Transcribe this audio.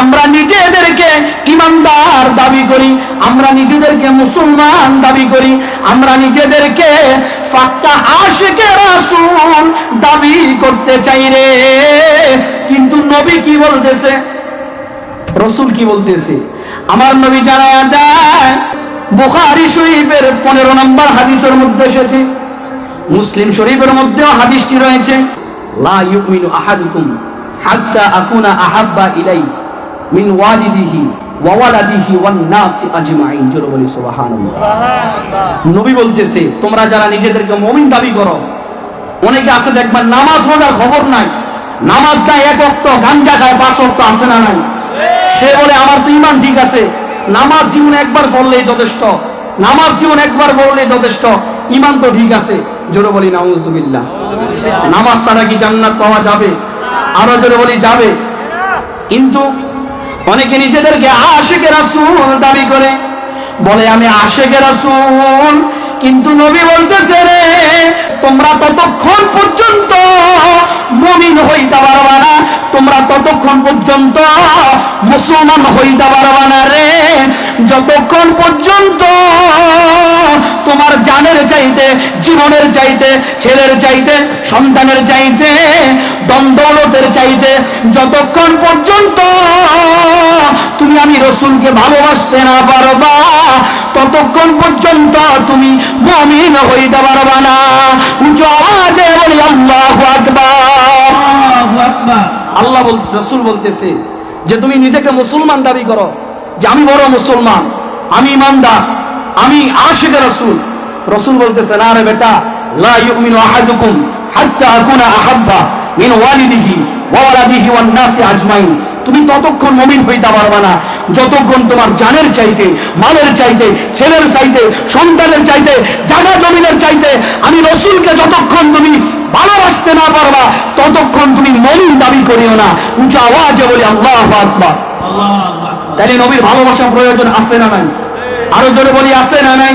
আমরা নিজেদেরকে ইমানদার দাবি করি, আমরা নিজেদেরকে মুসলমান দাবি করি, আমরা নিজেদেরকে ফাক্কা আশেকে দাবি করতে চাই রে। কিন্তু নবী কি বলতেছে? রসুল কি বলতেছে? আমার নবী জানা দেয় বুখারী শরীফের পনেরো নম্বর হাদিসের মধ্যে এসেছে, মুসলিম শরীফের মধ্যেও হাদিসটি রয়েছে, লা ইউমিনু আহাদুকুম হাত্তা আকুনা আহাব্বা ইলাই মিন ওয়ালিদিহি ওয়া ওয়ালাদিহি ওয়ান নাসি আজমাইন। জোরে বলি সুবহানাল্লাহ। নবী বলতেছে তোমরা যারা নিজেদেরকে মুমিন দাবি করো অনেকে আছে দেখবেন নামাজ রোজার খবর নাই। নামাজ নাই এক অক্ত গাঞ্জা খায় পাঁচ অক্ত আছে না নাই? সে বলে আমার তো ইমান ঠিক আছে। নামাজ জীবনে একবার পড়লেই যথেষ্ট। নামাজ জীবন একবার পড়লে যথেষ্ট। ইমান তো ঠিক আছে। জোরে বলি নাউজুবিল্লাহ। নামাজ ছাড়া কি জান্নাত পাওয়া যাবে? আরও জোরে বলি যাবে। কিন্তু অনেকে নিজেদেরকে আশেকে রাসূল দাবি করে। বলে, আমি আশেকে রাসূল। কিন্তু নবী বলতেছে রে, তোমরা ততক্ষণ পর্যন্ত মুমিন হইতে পারবা না। তোমরা ততক্ষণ পর্যন্ত মুসলমান হইতে পারবা না রে। যতক্ষণ পর্যন্ত তোমার জানের চাইতে, জীবনের চাইতে, ছেলের চাইতে, সন্তানের চাইতে দ্বন্দ্বলতের চাইতে, যতক্ষণ পর্যন্ত তুমি আমি রসুলকে ভালোবাসতে না পারবা, ততক্ষণ পর্যন্ত তুমি মমিন হইতে পারবা না। উঁচু বলি, আল্লাহ আল্লাহ বল, রসুল বলতেছে যে, তুমি নিজেকে মুসলমান দাবি করো যে, আমি বড় মুসলমান, আমি ইমানদার, আমি আশিক রসুল। রসুল বলতেছে, না রে বেটা, লা ইউমিনু আহাদুকুম হাত্তা আকুনা আহাব্বা মিন ওয়ালিদিহি ওয়া ওয়ালাদিহি ওয়ান নাসি আজমাইন। তুমি ততক্ষণ মুমিন হইতে পারবা না যতক্ষণ তোমার জানের চাইতে মালের চাইতে ছেলের চাইতে সন্তানের চাইতে জায়গা জমিনের চাইতে আমি রসুলকে যতক্ষণ তুমি ভালোবাসতে না পারবা ততক্ষণ তুমি মমিন দাবি করিও না। উঁচু আওয়াজে বলি আল্লাহ আকবার। তাহলে নবীর ভালোবাসা প্রয়োজন আছে না নাই? আরও জোরে বলি আছে না নাই?